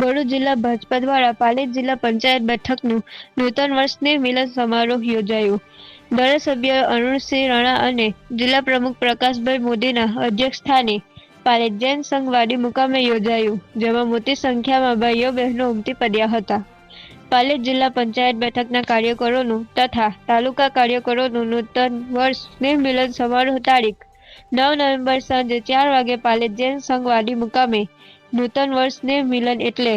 ભરૂચ જિલ્લા ભાજપા દ્વારા પાલેજ જિલ્લા પંચાયત બેઠકનું નૂતન વર્ષને મિલન સમારોહ યોજાયો. ધારાસભ્ય અરુણસિંહ રાણા અને જિલ્લા પ્રમુખ પ્રકાશભાઈ મોદીના અધ્યક્ષસ્થાને પાલેજ જૈન સંઘવાડી મુકામે યોજાયું, જેમાં મોટી સંખ્યામાં ભાઈઓ બહેનો ઉમટી પડ્યા હતા. પાલેજ જિલ્લા પંચાયત બેઠકના કાર્યકરોનું તથા તાલુકા કાર્યકરોનું નૂતન વર્ષ સ્નેહ મિલન સમારોહ તારીખ નવ નવેમ્બર સાંજે ચાર વાગે પાલેજ જૈન સંઘવાડી મુકામે નૂતન વર્ષને મિલન એટલે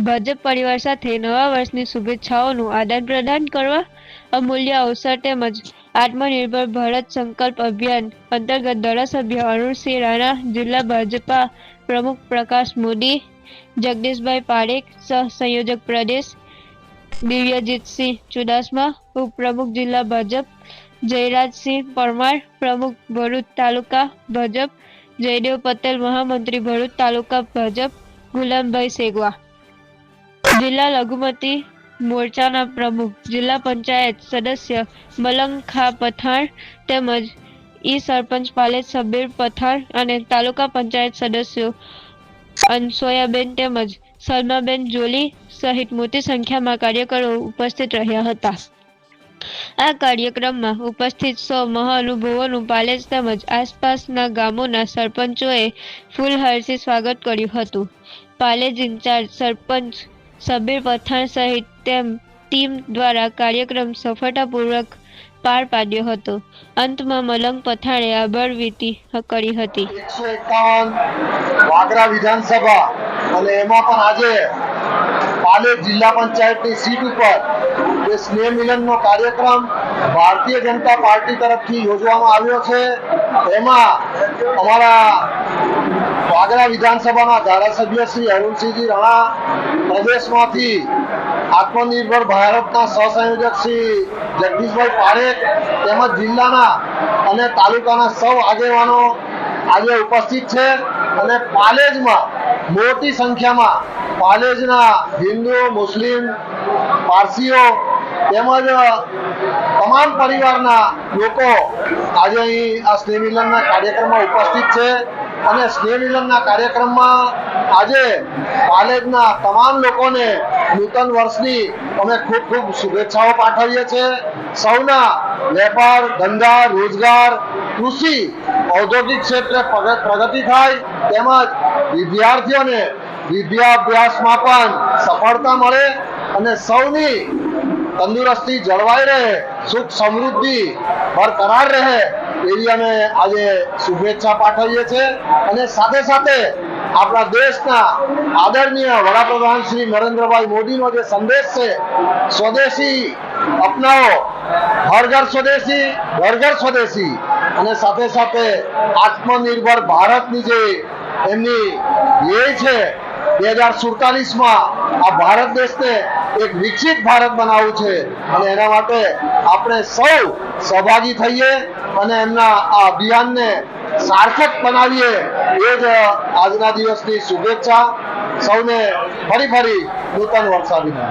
ભાજપ પરિવાર સાથે નવા વર્ષની શુભેચ્છાઓનું આદાન પ્રદાન કરવા અમૂલ્ય અવસર તેમજ આત્મનિર્ભર ભારત સંકલ્પ અભિયાન અંતર્ગત ધારાસભ્ય અરુણસિંહ રાણા, જિલ્લા ભાજપા પ્રમુખ પ્રકાશ મોદી, જગદીશભાઈ પારેખ સહ સંયોજક પ્રદેશ દિવ્યજીતસિંહ ચુડાસમા, ઉપપ્રમુખ જિલ્લા ભાજપ જયરાજસિંહ પરમાર, પ્રમુખ ભરૂચ તાલુકા ભાજપ જયદેવ પટેલ, મહામંત્રી ભરૂચ, તાલુકા ભાજપ, ગુલામભાઈ સેગવા. જિલ્લા લઘુમતી મોરચાના પ્રમુખ, જિલ્લા પંચાયત સદસ્ય મલંગ ખા તેમજ ઈ સરપંચ પાલેજ સબીર પઠાણ અને તાલુકા પંચાયત સદસ્યો અનસોયાબેન તેમજ સલમાબેન જોલી સહિત મોટી સંખ્યામાં કાર્યકરો ઉપસ્થિત રહ્યા હતા. આ કાર્યક્રમમાં ઉપસ્થિત સૌ મહાનુભાવોનું પાલેજ તેમજ આસપાસના ગામોના સરપંચોએ ફૂલહારથી સ્વાગત કર્યું હતું. પાલેજ ઇન્ચાર્જ સરપંચ સબીર પઠાણ સહિત તેમ ટીમ દ્વારા કાર્યક્રમ સફળતાપૂર્વક પાર પાડ્યો હતો. અંતમાં મલંગ પઠાણે આભાર વીતી કરી હતી. વાગરા વિધાનસભા અને એમાં પણ આજે પાલેજ જિલ્લા પંચાયતની સીટ ઉપર જે સ્નેહ મિલનનો કાર્યક્રમ ભારતીય જનતા પાર્ટી તરફથી યોજવામાં આવ્યો છે. એમાં અમારા વાગરા વિધાનસભાના ધારાસભ્ય શ્રી અરુણસિંહજી રાણા, પ્રદેશમાંથી આત્મનિર્ભર ભારતના સહસંયોજક શ્રી જગદીશભાઈ પારેખ તેમજ જિલ્લાના અને તાલુકાના સૌ આગેવાનો આજે ઉપસ્થિત છે. અને પાલેજમાં મોટી સંખ્યામાં પાલેજના હિન્દુ મુસ્લિમ, પારસીઓ તેમજ તમામ પરિવારના લોકો આજે અહીં આ સ્નેહ મિલનના કાર્યક્રમમાં ઉપસ્થિત છે અને સ્નેહ મિલનના કાર્યક્રમમાં આજે પાલેજના તમામ લોકોને નૂતન વર્ષની અમે ખૂબ ખૂબ શુભેચ્છાઓ પાઠવીએ છીએ. સૌના વેપાર, ધંધા, રોજગાર, કૃષિ ઔદ્યોગિક ક્ષેત્રે પ્રગતિ થાય, તેમજ વિદ્યાર્થીઓને વિદ્યાભ્યાસમાં પણ સફળતા મળે અને સૌની તંદુરસ્તી જળવાઈ રહે, સુખ સમૃદ્ધિ બરકરાર રહે એવી અમે આજે શુભેચ્છા પાઠવીએ છીએ. અને સાથે સાથે આપણા દેશના આદરણીય વડાપ્રધાન શ્રી નરેન્દ્રભાઈ મોદીનો જે સંદેશ છે, સ્વદેશી અપનાવો ઘર સ્વદેશી ઘર સ્વદેશી. અને સાથે સાથે આત્મનિર્ભર ભારતની જે એમની ધ્યેય છે, બે હજાર સુડતાલીસમાં આ ભારત દેશને એક વિકસિત ભારત બનાવવું છે. અને એના માટે આપણે સૌ સહભાગી થઈએ અને એમના આ અભિયાનને સાર્થક બનાવીએ. એ જ આજના દિવસની શુભેચ્છા. સૌને ફરી ફરી નૂતન વર્ષાભિનંદન.